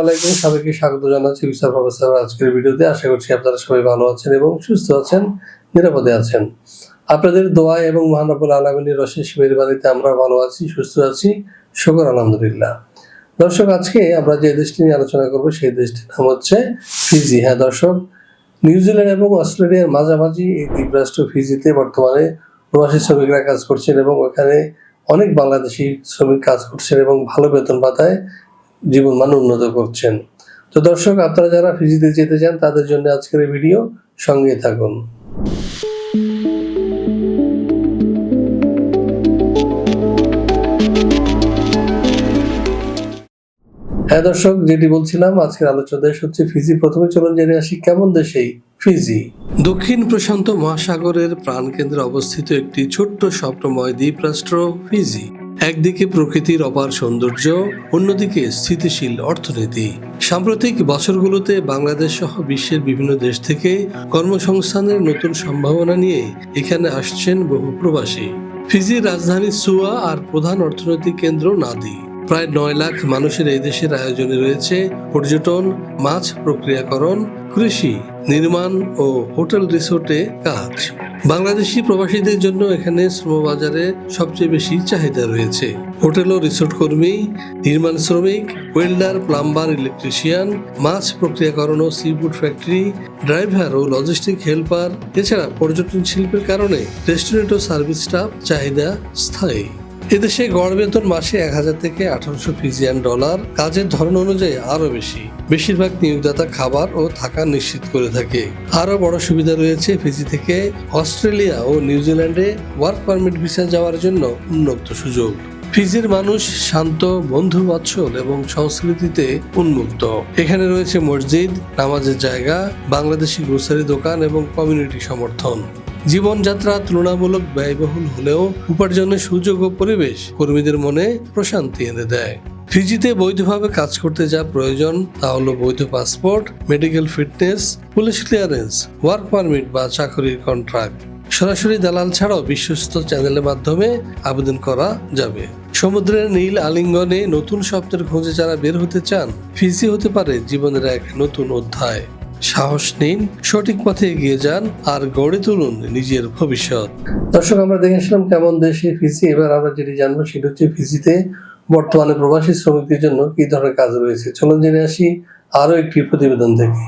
আলাইকুম। সবাইকে স্বাগত আজকের ভিডিওতে। আশা করছি আপনারা সবাই ভালো আছেন এবং সুস্থ আছেন, নিরাপদে আছেন। আপনাদের দোয়া এবং মহানবুল আলমিনের অশেষ মেহরবানিতে আমরা ভালো আছি, সুস্থ আছি। শুকর, আলহামদুলিল্লাহ। দর্শক, আজকে আমরা যে দেশটি নিয়ে আলোচনা করব, সেই দেশটির নাম হচ্ছে ফিজি। হ্যাঁ দর্শক নিউজিল্যান্ড এবং অস্ট্রেলিয়ার মাঝামাঝি এই দ্বীপরাষ্ট্র ফিজিতে বর্তমানে প্রবাসী শ্রমিকরা কাজ করছেন এবং ওখানে অনেক বাংলাদেশি শ্রমিক কাজ করছেন এবং ভালো বেতন পাতায় জীবন মান উন্নত করছেন। তো দর্শক, আপনারা যারা ফিজিতে যেতে চান, তাদের জন্য আজকের এই ভিডিও সঙ্গে থাকুন। হ্যাঁ দর্শক, যেটি বলছিলাম, আজকের আলোচনা দেশ হচ্ছে ফিজি। প্রথমে চলুন জেনে আসি, কেমন দেশেই ফিজি? দক্ষিণ প্রশান্ত মহাসাগরের প্রাণকেন্দ্রে অবস্থিত একটি ছোট্ট স্বপ্নময় দ্বীপরাষ্ট্র ফিজি। একদিকে প্রকৃতির অপার সৌন্দর্য, অন্যদিকে স্থিতিশীল অর্থনীতি। সাম্প্রতিক বছরগুলোতে বাংলাদেশ সহ বিশ্বের বিভিন্ন দেশ থেকে কর্মসংস্থানের নতুন সম্ভাবনা নিয়ে এখানে আসছেন বহু প্রবাসী। ফিজির রাজধানী সুয়া আর প্রধান অর্থনৈতিক কেন্দ্র নাদি। প্রায় নয় লাখ মানুষের এই দেশের আয়োজনে রয়েছে পর্যটন, মাছ প্রক্রিয়াকরণ, কৃষি, নির্মাণ ও হোটেল রিসোর্টে কাজ। বাংলাদেশি প্রবাসীদের জন্য এখানে শ্রমবাজারে সবচেয়ে বেশি চাহিদা রয়েছে। হোটেল ও রিসোর্ট কর্মী, নির্মাণ শ্রমিক, ওয়েল্ডার, প্লাম্বার, ইলেকট্রিশিয়ান, মাছ প্রক্রিয়াকরণ ও সিফুড ফ্যাক্টরি, ড্রাইভার ও লজিস্টিক হেল্পার, এছাড়া পর্যটন শিল্পের কারণে রেস্টুরেন্ট ও সার্ভিস স্টাফ চাহিদা স্থায়ী। এদেশে গড় বেতন মাসে এক হাজার থেকে আঠারোশো ফিজিয়ান ডলার। কাজের ধরন অনুযায়ী আরও বেশি। বেশিরভাগ নিয়োগদাতা খাবার ও থাকা নিশ্চিত করে থাকে। আরও বড় সুবিধা রয়েছে ফিজি থেকে অস্ট্রেলিয়া ও নিউজিল্যান্ডে ওয়ার্ক পারমিট ভিসা যাওয়ার জন্য উন্মুক্ত সুযোগ। ফিজির মানুষ শান্ত বন্ধু বাৎসল এবং সংস্কৃতিতে উন্মুক্ত। এখানে রয়েছে মসজিদ, নামাজের জায়গা, বাংলাদেশি গ্রোসারি দোকান এবং কমিউনিটি সমর্থন। জীবনযাত্রা তুলনামূলক ব্যয়বহুল হলেও উপার্জনের সুযোগ ও পরিবেশ কর্মীদের মনে প্রশান্তি এনে দেয়। ফিজিতে বৈধভাবে কাজ করতে যা প্রয়োজন তা হলো বৈধ passport, medical fitness, police clearance, work permit বা চাকরির কন্ট্রাক্ট। সরাসরি দালাল ছাড়াও বিশ্বস্ত চ্যানেলের মাধ্যমে আবেদন করা যাবে। সমুদ্রের নীল আলিঙ্গনে নতুন স্বপ্নের খোঁজে যারা বের হতে চান ফিজি হতে পারে জীবনের এক নতুন অধ্যায়। সাহস নিন সঠিক পথে এগিয়ে যান আর গড়ে তুলুন নিজের ভবিষ্যৎ। দর্শক আমরা দেখেছিলাম কেমন দেশে ফিজি এবার আমরা যেটি জানব সেটি হচ্ছে ফিজিতে বর্তমানে প্রবাসী শ্রমিকদের জন্য কি ধরনের কাজ রয়েছে। চলুন জেনে আসি আরও একটি প্রতিবেদন থেকে।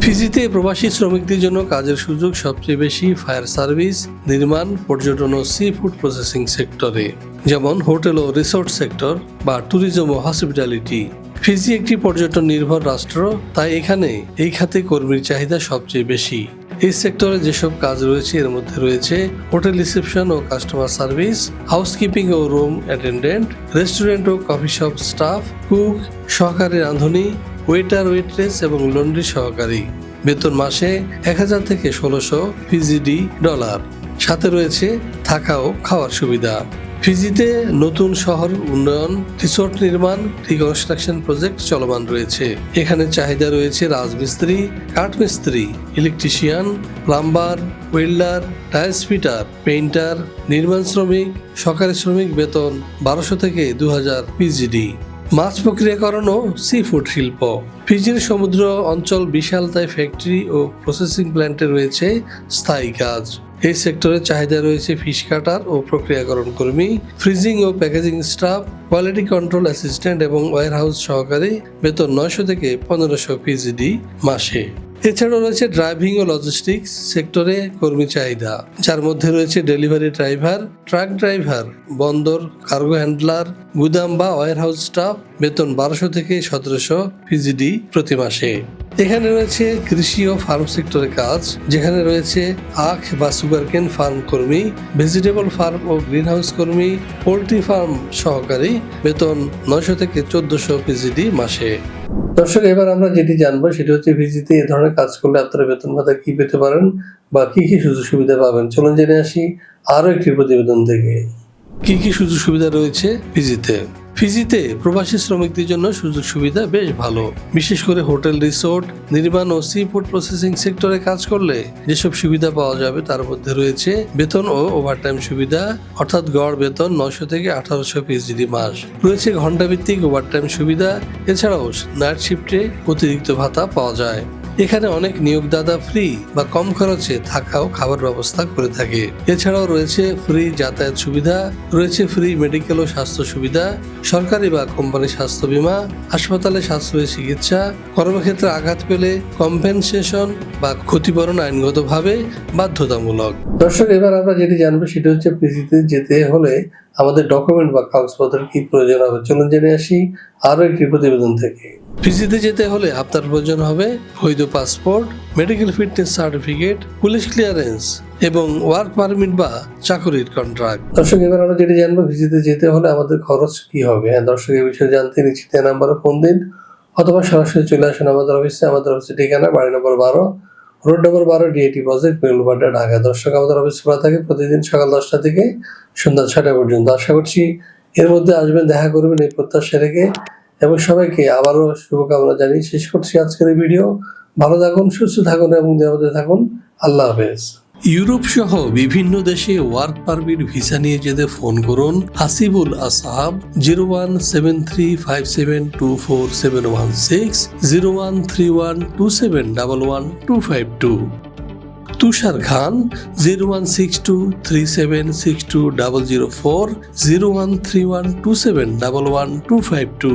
ফিজিতে প্রবাসী শ্রমিকদের জন্য কাজের সুযোগ সবচেয়ে বেশি ফায়ার সার্ভিস নির্মাণ পর্যটন ও সি ফুড প্রসেসিং সেক্টরে। যেমন হোটেল ও রিসোর্ট সেক্টর বা ট্যুরিজম ও হসপিটালিটি। ফিজি একটি পর্যটন নির্ভর রাষ্ট্র, তাই এখানে এই খাতে কর্মীর চাহিদা সবচেয়ে বেশি। এই সেক্টরে যেসব কাজ রয়েছে, এর মধ্যে রয়েছে হোটেল রিসেপশন ও কাস্টমার সার্ভিস, হাউসকিপিং ও রুম অ্যাটেন্ডেন্ট, রেস্টুরেন্ট ও কফি শপ স্টাফ, কুক, সহকারী রাঁধুনি, ওয়েটার, ওয়েট্রেস এবং লন্ড্রি সহকারী। বেতন মাসে এক হাজার থেকে ষোলোশো পিজিডি ডলার। সাথে রয়েছে থাকা ও খাওয়ার সুবিধা। ফিজিতে নতুন শহর, উন্নয়ন, রিসোর্ট নির্মাণ রিকনস্ট্রাকশন প্রজেক্ট চলমান রয়েছে। এখানে চাহিদা রয়েছে রাজমিস্ত্রি, কাঠমিস্ত্রি electrician plumber welder tiles fitter painter নির্মাণ শ্রমিক সরকারি শ্রমিক বেতন বারোশো থেকে দু হাজার পিজিডি মাছ প্রক্রিয়াকরণ ও সি ফুড শিল্প। ফিজির সমুদ্র অঞ্চল বিশাল তাই ফ্যাক্টরি ও প্রসেসিং প্ল্যান্টে রয়েছে স্থায়ী কাজ। এই সেক্টরে চাহিদা রয়েছে ফিশ কাটার ও প্রক্রিয়াকরণ কর্মী, ফ্রিজিং ও packaging staff, quality control assistant এবং ওয়ারহাউস সহকারী, বেতন নয়শো থেকে পনেরোশো পিজিডি মাসে। এছাড়াও রয়েছে ড্রাইভিং ও লজিস্টিক্স সেক্টরে কর্মী চাহিদা, যার মধ্যে রয়েছে ডেলিভারি ড্রাইভার, ট্রাক ড্রাইভার, বন্দর, কার্গো হ্যান্ডলার, গুদাম বা ওয়ারহাউস স্টাফ, বেতন বারোশো থেকে সতেরোশো পিজিডি প্রতি মাসে। এখানে রয়েছে কৃষি ও ফার্ম সেক্টরে কাজ, যেখানে রয়েছে আখ বা সুগারকেন ফার্ম কর্মী, ভেজিটেবল ফার্ম ও গ্রিনহাউস কর্মী, পোলট্রি ফার্ম সহকারী, বেতন নয়শো থেকে চোদ্দশো পিজিডি মাসে। দর্শক, এবার আমরা যেটি জানব, সেটি হচ্ছে ভিজিতে এ ধরনের কাজ করলে আপনারা বেতন ভাতা কি পেতে পারেন বা কি কি সুযোগ সুবিধা পাবেন? চলুন জেনে আসি আরও একটি প্রতিবেদন থেকে। কি কি সুযোগ সুবিধা রয়েছে ভিজিতে ফিজিতে প্রবাসী শ্রমিকদের জন্য সুযোগ সুবিধা বেশ ভালো। বিশেষ করে হোটেল, রিসোর্ট, নির্মাণ ও সি ফুড প্রসেসিং সেক্টরে কাজ করলে যেসব সুবিধা পাওয়া যাবে তার মধ্যে রয়েছে বেতন ও ওভারটাইম সুবিধা, অর্থাৎ গড় বেতন নশো থেকে আঠারোশো পিএইচডি মাস। রয়েছে ঘন্টাভিত্তিক ওভারটাইম সুবিধা, এছাড়াও নাইট শিফটে অতিরিক্ত ভাতা পাওয়া যায়। এখানে অনেক নিয়োগদাতা ফ্রি বা কম খরচে থাকা ও খাবার ব্যবস্থা করে থাকে। এছাড়াও রয়েছে ফ্রি যাতায়াত সুবিধা, রয়েছে ফ্রি মেডিকেল ও স্বাস্থ্য সুবিধা, সরকারি বা কোম্পানি স্বাস্থ্য বীমা, হাসপাতালে সাশ্রয়ী চিকিৎসা, কর্মক্ষেত্রে আঘাত পেলে কম্পেনসেশন বা ক্ষতিপূরণ আইনগতভাবে বাধ্যতামূলক। দর্শক, এবার আমরা যেটি জানব সেটি হচ্ছে পিজিতে যেতে হলে আমাদের ডকুমেন্ট বা কাগজপত্রের কি প্রয়োজন হবে? চলুন জেনে আসি আরও একটি প্রতিবেদন থেকে। পিজিতে যেতে হলে আপনার প্রয়োজন হবে বৈধ passport medical fitness certificate police clearance এবং ওয়ার্ক পারমিট বা চাকরির কন্ট্রাক্ট দর্শক, এবার আমরা যেটি জানব, ভিজিতে যেতে হলে আমাদের খরচ কি হবে? হ্যাঁ দর্শক এই বিষয়ে জানতে নিচে দেওয়া নাম্বারে ফোন দিন অথবা সরাসরি চলে আসুন আমাদের অফিসে আমাদের অফিসের ঠিকানা বাড়ি নম্বর বারো রোড নম্বর বারো ডিএটি প্রজেক্ট বেঙ্গলবাড্ডা ঢাকা। দর্শক, আমাদের অফিস খোলা থাকে প্রতিদিন সকাল দশটা থেকে সন্ধ্যা ছটা পর্যন্ত। আশা করছি এর মধ্যে আসবেন, দেখা করবেন এই প্রত্যাশা রেখে। এবং সবাইকে আবারও শুভকামনা জানিয়ে শেষ করছি আজকের এই ভিডিও। ভালো থাকুন, সুস্থ থাকুন এবং নিরাপদে থাকুন। আল্লাহ হাফেজ। ইউরোপ সহ বিভিন্ন দেশে ওয়ার্ক পারমিট ভিসা নিয়ে যেতে ফোন করুন Hasibul Asahab zero one seven three five seven two four seven one six, zero one three one two seven double one two five two. Tushar Khan, zero one six two three seven six two double zero four, zero one three one two seven double one two five two.